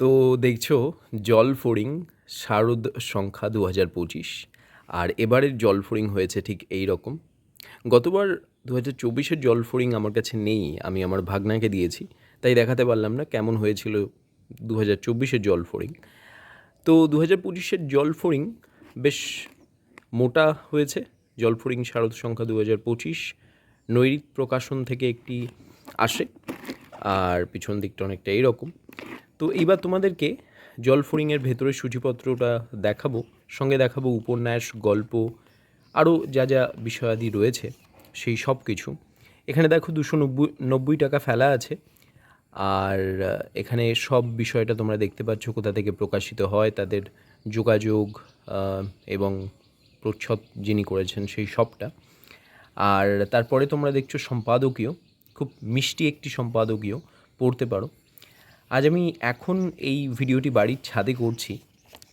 তো দেখছ, জল ফোরিং শারদ সংখ্যা দু হাজার পঁচিশ। আর এবারের জল ফোরিং হয়েছে ঠিক এই রকম। গতবার দু হাজার চব্বিশের জল ফোরিং আমার কাছে নেই, আমি আমার ভাগনাকে দিয়েছি, তাই দেখাতে পারলাম না কেমন হয়েছিল দু হাজার চব্বিশের জল ফোরিং। তো দু হাজার পঁচিশের জল ফোরিং বেশ মোটা হয়েছে। জল ফোরিং শারদ সংখ্যা দু হাজার পঁচিশ নৈরিক প্রকাশন থেকে একটি আসে, আর পিছন দিকটা অনেকটা এইরকম তো এইবার তোমাদেরকে জল ফোরিংয়ের ভেতরের সূচিপত্রটা দেখাবো, সঙ্গে দেখাবো উপন্যাস, গল্প, আরও যা যা বিষয়াদি রয়েছে, সেই সব কিছু। এখানে দেখো দুশো নব্বই নব্বই টাকা ফেলা আছে, আর এখানে সব বিষয়টা তোমরা দেখতে পাচ্ছ, কোথা থেকে প্রকাশিত হয়, তাদের যোগাযোগ এবং প্রচ্ছদ যিনি করেছেন সেই সবটা। আর তারপরে তোমরা দেখছ সম্পাদকীয়, খুব মিষ্টি একটি সম্পাদকীয়, পড়তে পারো। আজ আমি এখন এই ভিডিওটি বাড়ির ছাদে করছি।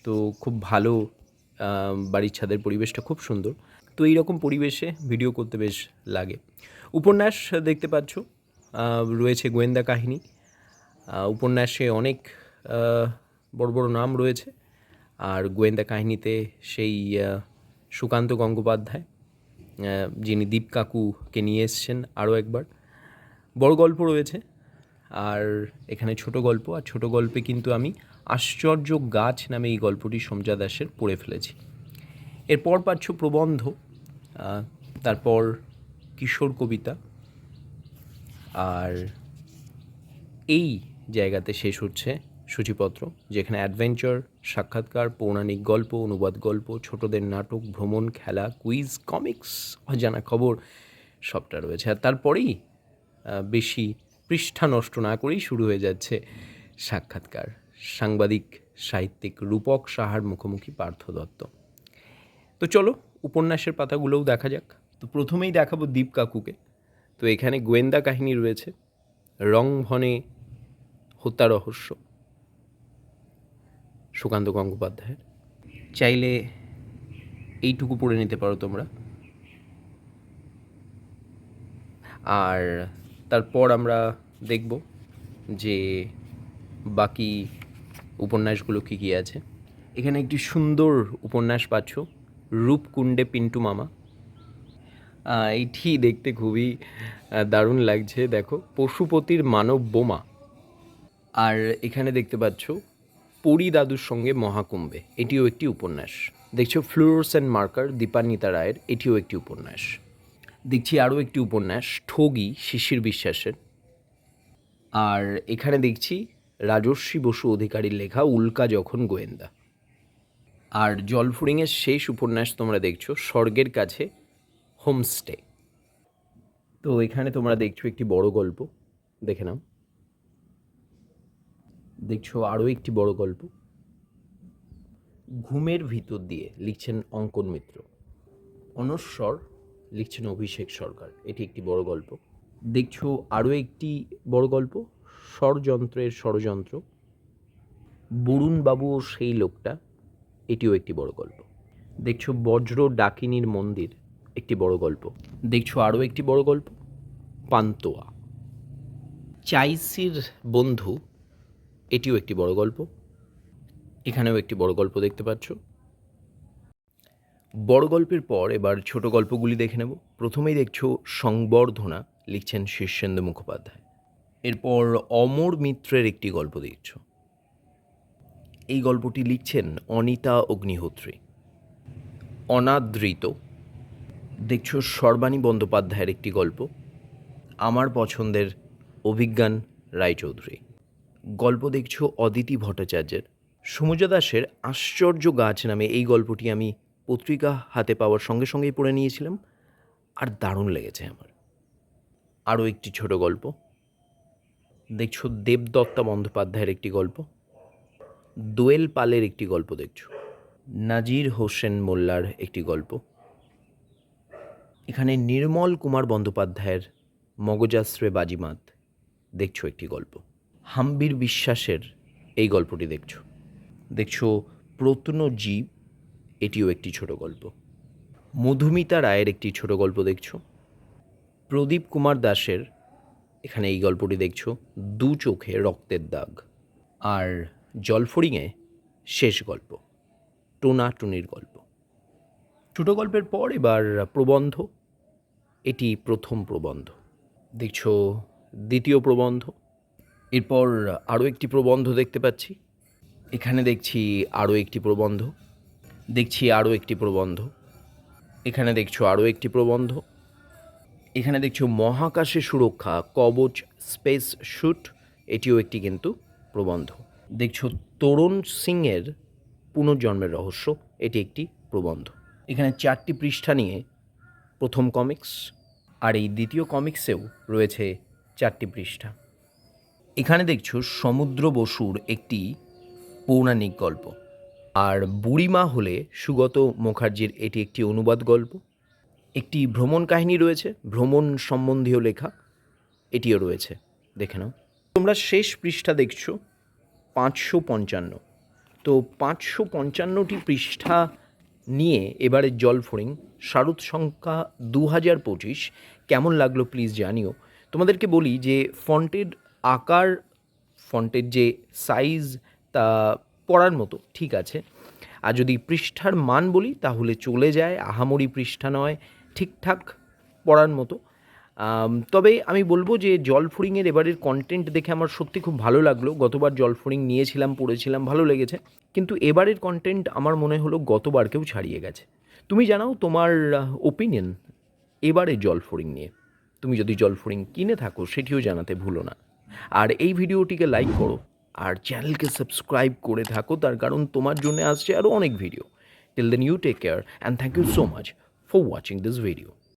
তো খুব ভালো বাড়ির ছাদের পরিবেশটা খুব সুন্দর। তো এই রকম পরিবেশে ভিডিও করতে বেশ লাগে। উপন্যাস দেখতে পাচ্ছ রয়েছে গোয়েন্দা কাহিনী। উপন্যাসে অনেক বড় বড় নাম রয়েছে। আর গোয়েন্দা কাহিনীতে সেই সুকান্ত গঙ্গোপাধ্যায় যিনি দীপ কাকুকে নিয়ে এসছেন আরও একবার। বড় গল্প রয়েছে। আর এখানে ছোট গল্প, আর ছোট গল্পে কিন্তু আমি আশ্চর্য গাছ নামে এই গল্পটি সমজা দাসের পড়ে ফেলেছি। এরপর পাচ্ছ প্রবন্ধ তারপর কিশোর কবিতা, আর এই জায়গাতে শেষ হচ্ছে সূচিপত্র, যেখানে অ্যাডভেঞ্চার, সাক্ষাৎকার, পৌরাণিক গল্প, অনুবাদ গল্প, ছোটদের নাটক, ভ্রমণ, খেলা, কুইজ, কমিক্স, অজানা খবর, সবটা রয়েছে। আর তারপরেই বেশি পৃষ্ঠা নষ্ট না করেই শুরু হয়ে যাচ্ছে সাক্ষাৎকার। সাংবাদিক, সাহিত্যিক রূপক সাহার মুখোমুখি পার্থ দত্ত। তো চলো, উপন্যাসের পাতাগুলোও দেখা যাক। তো প্রথমেই দেখাবো দীপ কাকুকে। তো এখানে গোয়েন্দা কাহিনী রয়েছে। রংভনে হত্যা রহস্য। সুকান্ত গঙ্গোপাধ্যায়ের। চাইলে এইটুকু পড়ে নিতে পারো তোমরা। আর তারপর আমরা দেখব যে বাকি উপন্যাসগুলো কী কী আছে। এখানে একটি সুন্দর উপন্যাস পাচ্ছ, রূপকুণ্ডে পিন্টু মামা। এইটি দেখতে খুবই দারুণ লাগছে। দেখো, পশুপতির মানব বোমা। আর এখানে দেখতে পাচ্ছ, পরি দাদুর সঙ্গে মহাকুম্ভে। এটিও একটি উপন্যাস। দেখছ, ফ্লোরোসেন্ট মার্কার দীপান্বিতা রায়ের এটিও একটি উপন্যাস। দেখছি আরও একটি উপন্যাস, ঠগি শিশির বিশ্বাসের। আর এখানে দেখছি রাজস্বী বসু অধিকারীর লেখা উল্কা যখন গোয়েন্দা। আর জলফুরিংয়ের শেষ উপন্যাস তোমরা দেখছ, স্বর্গের কাছে, হোমস্টে। তো এখানে তোমরা দেখছ একটি বড় গল্প, দেখে নাও। দেখছ আরও একটি বড় গল্প। ঘুমের ভিতর দিয়ে লিখছেন অঙ্কন মিত্র। অনস্বর লিখছেন অভিষেক সরকার। এটি একটি বড় গল্প। দেখছ আরও একটি বড় গল্প? ষড়যন্ত্রের ষড়যন্ত্র। বরুণবাবু ও সেই লোকটা, এটিও একটি বড় গল্প। দেখছ বজ্র ডাকিনীর মন্দির, একটি বড় গল্প। দেখছ আরও একটি বড় গল্প? পান্তোয়া। চাইসির বন্ধু, এটিও একটি বড় গল্প। এখানেও একটি বড় গল্প দেখতে পাচ্ছ। বড় গল্পের পর এবার ছোট গল্পগুলি দেখে নেব। প্রথমেই দেখছ সংবর্ধনা লিখছেন শীর্ষেন্দু মুখোপাধ্যায়। এরপর অমর মিত্রের একটি গল্প দেখছ। এই গল্পটি লিখছেন অনিতা অগ্নিহোত্রী। অনাদৃত। দেখছ সর্বাণী বন্দ্যোপাধ্যায়ের একটি গল্প, আমার পছন্দের অভিজ্ঞান রায়চৌধুরী। গল্প দেখছ অদিতি ভট্টাচার্যের। সমুজা দাসের আশ্চর্য গাছ নামে এই গল্পটি আমি পত্রিকা হাতে পাওয়ার সঙ্গে সঙ্গেই পড়ে নিয়েছিলাম। আর দারুণ লেগেছে আমার। আরও একটি ছোট গল্প। দেখছ দেবদত্তা বন্দ্যোপাধ্যায়ের একটি গল্প। দোয়েল পালের একটি গল্প দেখছ। নাজির হোসেন মোল্লার একটি গল্প। এখানে নির্মল কুমার বন্দ্যোপাধ্যায়ের মগজাশ্রে বাজিমাত দেখছ একটি গল্প। হাম্বির বিশ্বাসের এই গল্পটি দেখছ। দেখছ প্রত্নজীব এটিও একটি ছোট গল্প। মধুমিতা রায়ের একটি ছোট গল্প দেখছ? প্রদীপ কুমার দাসের এখানে এই গল্পটি দেখছ, দু চোখে রক্তের দাগ। আর জলফড়িংয়ে শেষ গল্প টোনা টুনির গল্প। ছোটো গল্পের পর এবার প্রবন্ধ। এটি প্রথম প্রবন্ধ। দেখছ দ্বিতীয় প্রবন্ধ। এরপর আরও একটি প্রবন্ধ দেখতে পাচ্ছি। এখানে দেখছি আরও একটি প্রবন্ধ। দেখছি আরও একটি প্রবন্ধ। এখানে দেখছ আরও একটি প্রবন্ধ। এখানে দেখছ মহাকাশে সুরক্ষা, কবচ, স্পেস শ্যুট এটিও একটি কিন্তু প্রবন্ধ। দেখছ তরুণ সিংয়ের পুনর্জন্মের রহস্য, এটি একটি প্রবন্ধ। এখানে চারটি পৃষ্ঠা নিয়ে প্রথম কমিক্স আর এই দ্বিতীয় কমিক্সেও রয়েছে চারটি পৃষ্ঠা। এখানে দেখছ সমুদ্র বসুর একটি পৌরাণিক গল্প। আর বুড়িমা হলে সুগত মুখার্জির এটি একটি অনুবাদ গল্প। একটি ভ্রমণ কাহিনী রয়েছে, ভ্রমণ সম্বন্ধীয় লেখা, এটিও রয়েছে। দেখে নাও। তোমরা শেষ পৃষ্ঠা দেখছ, পাঁচশো পঞ্চান্ন। তো পাঁচশো পঞ্চান্নটি পৃষ্ঠা নিয়ে এবারে জল ফোরিং। শারদ সংখ্যা দু হাজার পঁচিশ। কেমন লাগল প্লিজ জানিও। তোমাদেরকে বলি যে ফন্টের আকার ফন্টের যে সাইজ, তা পড়ার মতো, ঠিক আছে? আর যদি পৃষ্ঠার মান বলি, তাহলে চলে যায়, আহামরি পৃষ্ঠা নয়, ঠিকঠাক পড়ার মতো। তবে আমি বলব যে জলফড়িংয়ের এবারের কন্টেন্ট দেখে আমার সত্যি খুব ভালো লাগল। গতবার জলফড়িং নিয়েছিলাম, পড়েছিলাম, ভালো লেগেছে। কিন্তু এবারের কন্টেন্ট আমার মনে হলো গতবারকেও ছাড়িয়ে গেছে। তুমি জানাও তোমার ওপিনিয়ন এবারে জলফড়িং নিয়ে। তুমি যদি জলফড়িং কিনে থাকো, সেটিও জানাতে ভুলো না। আর এই ভিডিওটিকে লাইক করো। আর চ্যানেলকে সাবস্ক্রাইব করে থাকো, তার কারণ তোমার জন্য আসছে আরও অনেক video till then you take care and thank you so much for watching this video